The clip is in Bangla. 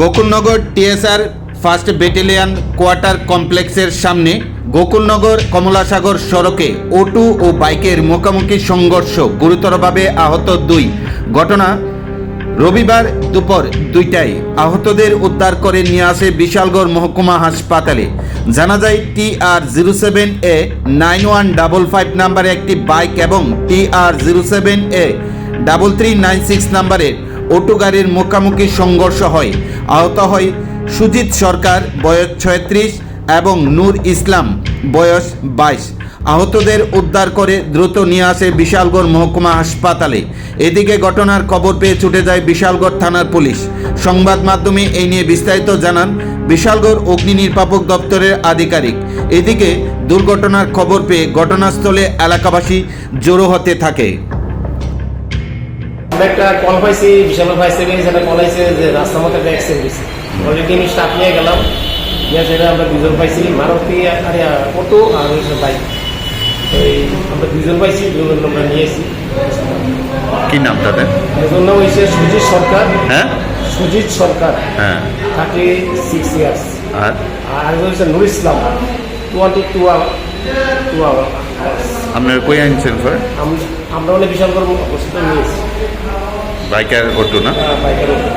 Gokulnagar TSR first battalion quarter কমপ্লেক্সের সামনে গোকুলনগর কমলাসাগর সড়কে অটো ও বাইকের মুখোমুখি সংঘর্ষ গুরুতরভাবে আহত দুই। ঘটনা রবিবার দুপুর দুইটায় আহতদের উদ্ধার করে নিয়ে আসে বিশালগড় মহকুমা হাসপাতালে। জানা যায় T R zero seven A nine one double five নাম্বারে একটি বাইক এবং T R zero seven A double three nine six নাম্বারের অটো গাড়ির মুখোমুখি সংঘর্ষ হয়। আহত হয় সুজিত সরকার, বয়স ছয়ত্রিশ, এবং নূর ইসলাম, বয়স বাইশ। আহতদের উদ্ধার করে দ্রুত নিয়ে আসে বিশালগড় মহকুমা হাসপাতালে। এদিকে ঘটনার খবর পেয়ে ছুটে যায় বিশালগড় থানার পুলিশ। সংবাদ মাধ্যমে এই নিয়ে বিস্তারিত জানান বিশালগড় অগ্নি নির্বাপক দপ্তরের আধিকারিক। এদিকে দুর্ঘটনার খবর পেয়ে ঘটনাস্থলে এলাকাবাসী জড়ো হতে থাকে। আমরা একটা কল পাইছি বিশাল ফায়ার সার্ভিস একটা কল আইছে যে রাস্তার মধ্যে একটা অ্যাক্সিডেন্ট হয়েছে অলরেডি আমি স্টাফ নিয়ে গেলাম। নিয়ে সেটা আমরা দুজন পাইছি মারুতি আর অটো আর হচ্ছে বাইক এই আমরা দুজন পাইছি দুজন আমরা নিয়ে এসেছি কি নাম তাদের? একজন নাম হয়েছে সুজিত সরকার। হ্যাঁ? সুজিত সরকার। হ্যাঁ। থার্টি সিক্স ইয়ার্স আর? আর হচ্ছে Nur Islam. Twenty two two hour আপনার কই আনছেন স্যার আমরা বলে বিশাল করে অবস্থা নিয়েছি বাইকার অটো না? বাইকের উপর